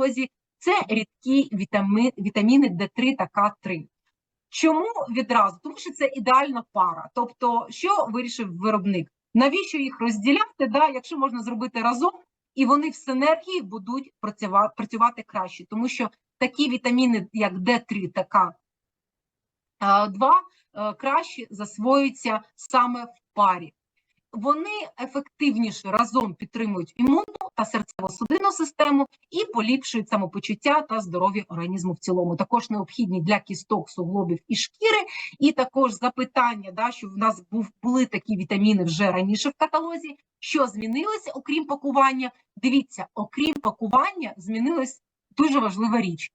каталозі це рідкі вітаміни D3 та К3. Чому відразу? Тому що це ідеальна пара. Тобто, що вирішив виробник? Навіщо їх розділяти, да, якщо можна зробити разом, і вони в синергії будуть працювати, працювати краще, тому що такі вітаміни, як D3 та К2, е, краще засвоюються саме в парі. Вони ефективніше разом підтримують імунну та серцево-судинну систему і поліпшують самопочуття та здоров'я організму в цілому. Також необхідні для кісток, суглобів і шкіри. І також запитання, да, що в нас був були такі вітаміни вже раніше в каталозі. Що змінилося, окрім пакування? Дивіться, окрім пакування, змінилась дуже важлива річ.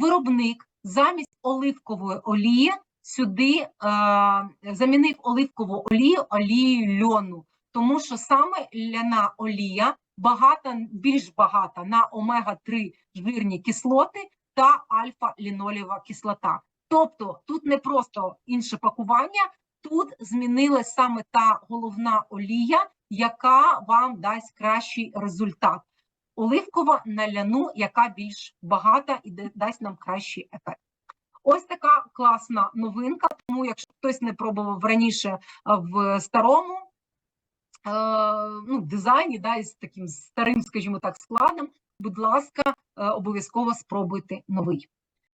Виробник замість оливкової олії сюди е, замінив оливкову олію олією льону, тому що саме ляна олія багата, більш багата на омега-3 жирні кислоти та альфа-лінолєва кислота. Тобто тут не просто інше пакування, тут змінилась саме та головна олія, яка вам дасть кращий результат. Оливкова на ляну, яка більш багата і да- дасть нам кращий ефект. Ось така класна новинка. Тому, якщо хтось не пробував раніше е, в старому е, ну, дизайні, да, із таким старим, скажімо так, складом, будь ласка, е, обов'язково спробуйте новий.